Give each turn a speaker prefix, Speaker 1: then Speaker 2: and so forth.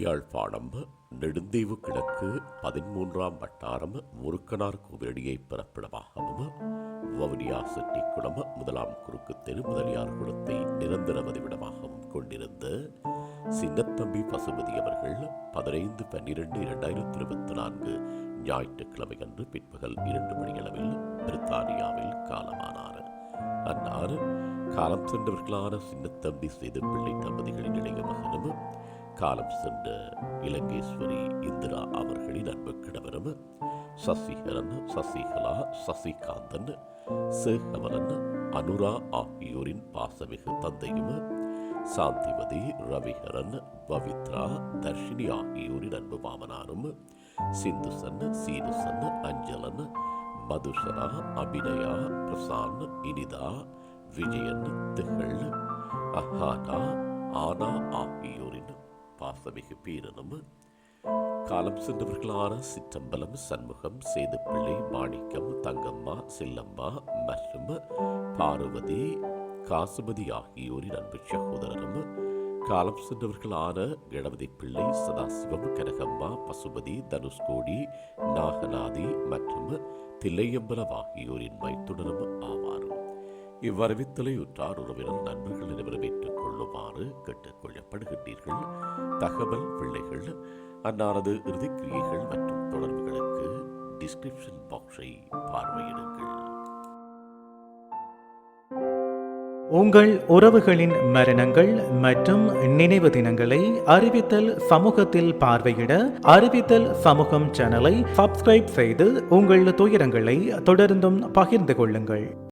Speaker 1: யாழ்ப்பாணம் நெடுந்தீவு கிழக்கு பதிமூன்றாம் வட்டாரம் முருக்கனார் கோவிலடியை பிறப்பிடமாகவும் வவுனியா செட்டிக்குளம் முதலாம் குறுக்கு தெரு முதலியார் குளத்தை நிரந்தர வதிவிடமாகவும் கொண்டிருந்த சின்னத்தம்பி பசுபதி அவர்கள் பதினைந்து பன்னிரண்டு இரண்டாயிரத்தி இருபத்தி நான்கு ஞாயிற்றுக்கிழமை அன்று பிற்பகல் இரண்டு மணியளவில் பிரித்தானியாவில் காலமானார். அன்னார் காலம் சென்றவர்களான சின்னத்தம்பி செய்த பிள்ளை தம்பதிகளின் இளைய மகனும் காலம் சென்ற இலங்கேஸ்வரி இந்திரா அவர்களின் அன்பு கிழவரும் சசிகரன் சசிகலா சசிகாந்தன் சேகவரன் அனுரா ஆகியோரின் பாசமிகு தந்தையும் சாந்திமதி ரவிகரன் பவித்ரா தர்ஷினி ஆகியோரின் அன்பு மாமனாரும் சிந்துசன் சீனுசன் அஞ்சலன் மதுசனா அபிநயா பிரசான் இனிதா விஜயன் திகழ் அஹானா ஆனா ஆகியோரின் பாசமிகு பீரனும். காலம் சென்றவர்களான சிற்றம்பலம் சண்முகம் சேதுப்பிள்ளை மாணிக்கம் தங்கம்மா செல்லம்மா மற்றும் பார்வதி காசுமதி ஆகியோரின் அன்பு சகோதரரும். காலம் சென்றவர்களான கணபதி பிள்ளை சதாசிவம் கனகம்மா பசுபதி தனுஷ்கோடி நாகநாதி மற்றும் தில்லையம்பலம் ஆகியோரின் மைத்துடரும் ஆவார். இவ்வரவித்தலை உற்றார் உறவினர் நண்பர்கள் அனைவரும் ஏற்றுக் கொள்ளுமாறு கேட்டுக்கொள்ளப்படுகின்றீர்கள். தகவல் பிள்ளைகள் அன்னாரது இறுதிக்கிரியைகள் மற்றும் தொடர்புகளுக்கு டிஸ்கிரிப்ஷன் பாக்ஸை பார்வையிடுங்கள்.
Speaker 2: உங்கள் உறவுகளின் மரணங்கள் மற்றும் நினைவு தினங்களை அறிவித்தல் சமூகத்தில் பார்வையிட அறிவித்தல் சமூகம் சேனலை சப்ஸ்கிரைப் செய்து உங்கள் துயரங்களை தொடர்ந்தும் பகிர்ந்து கொள்ளுங்கள்.